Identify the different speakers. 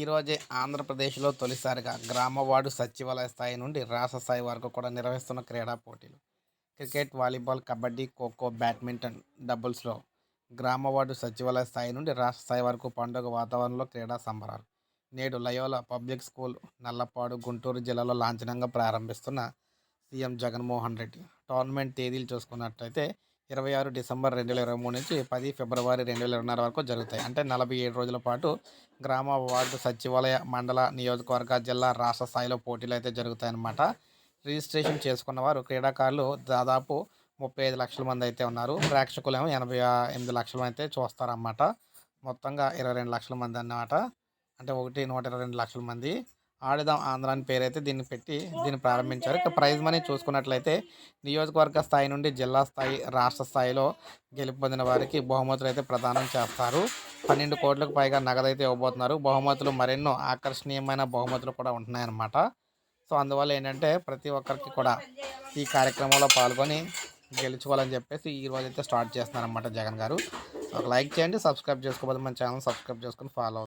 Speaker 1: ఈరోజే ఆంధ్రప్రదేశ్లో తొలిసారిగా గ్రామ వార్డు సచివాలయ స్థాయి నుండి రాష్ట్ర స్థాయి వరకు కూడా నిర్వహిస్తున్న క్రీడా పోటీలు. Cricket volleyball kabaddi kho kho badminton డబుల్స్లో గ్రామ వార్డు సచివాలయ స్థాయి నుండి రాష్ట్ర స్థాయి వరకు పండుగ వాతావరణంలో క్రీడా సంబరాలు. నేడు Loyola public school Nallapadu Guntur జిల్లాలో లాంఛనంగా ప్రారంభిస్తున్న సీఎం జగన్మోహన్ రెడ్డి టోర్నమెంట్ తేదీలు చూసుకున్నట్లయితే ఇరవై ఆరు డిసెంబర్ రెండు వేల ఇరవై మూడు నుంచి పది ఫిబ్రవరి రెండు వేల ఇరవై వరకు జరుగుతాయి. అంటే నలభై ఏడు రోజుల పాటు గ్రామ వార్డు సచివాలయ మండల నియోజకవర్గ జిల్లా రాష్ట్ర స్థాయిలో పోటీలు అయితే జరుగుతాయన్నమాట. రిజిస్ట్రేషన్ చేసుకున్న వారు క్రీడాకారులు దాదాపు ముప్పై ఐదు లక్షల మంది అయితే ఉన్నారు. ప్రేక్షకులేమో ఎనభై ఎనిమిది లక్షల అయితే చూస్తారన్నమాట. మొత్తంగా ఇరవై రెండు లక్షల మంది అన్నమాట. అంటే ఒకటి నూట ఇరవై రెండు లక్షల మంది. ఆడుదాం ఆంధ్ర అని పేరు అయితే దీన్ని పెట్టి దీన్ని ప్రారంభించారు. ఇక ప్రైజ్ మనీ చూసుకున్నట్లయితే నియోజకవర్గ స్థాయి నుండి జిల్లా స్థాయి రాష్ట్ర స్థాయిలో గెలుపొందిన వారికి బహుమతులు అయితే ప్రదానం చేస్తారు. పన్నెండు కోట్లకు పైగా నగదు అయితే ఇవ్వబోతున్నారు. బహుమతులు మరెన్నో ఆకర్షణీయమైన బహుమతులు కూడా ఉంటున్నాయన్నమాట. సో అందువల్ల ఏంటంటే ప్రతి ఒక్కరికి కూడా ఈ కార్యక్రమంలో పాల్గొని గెలుచుకోవాలని చెప్పేసి ఈ రోజు అయితే స్టార్ట్ చేస్తున్నారన్నమాట జగన్ గారు. ఒక లైక్ చేయండి సబ్స్క్రైబ్ చేసుకోకపోతే మన ఛానల్ సబ్స్క్రైబ్ చేసుకుని ఫాలో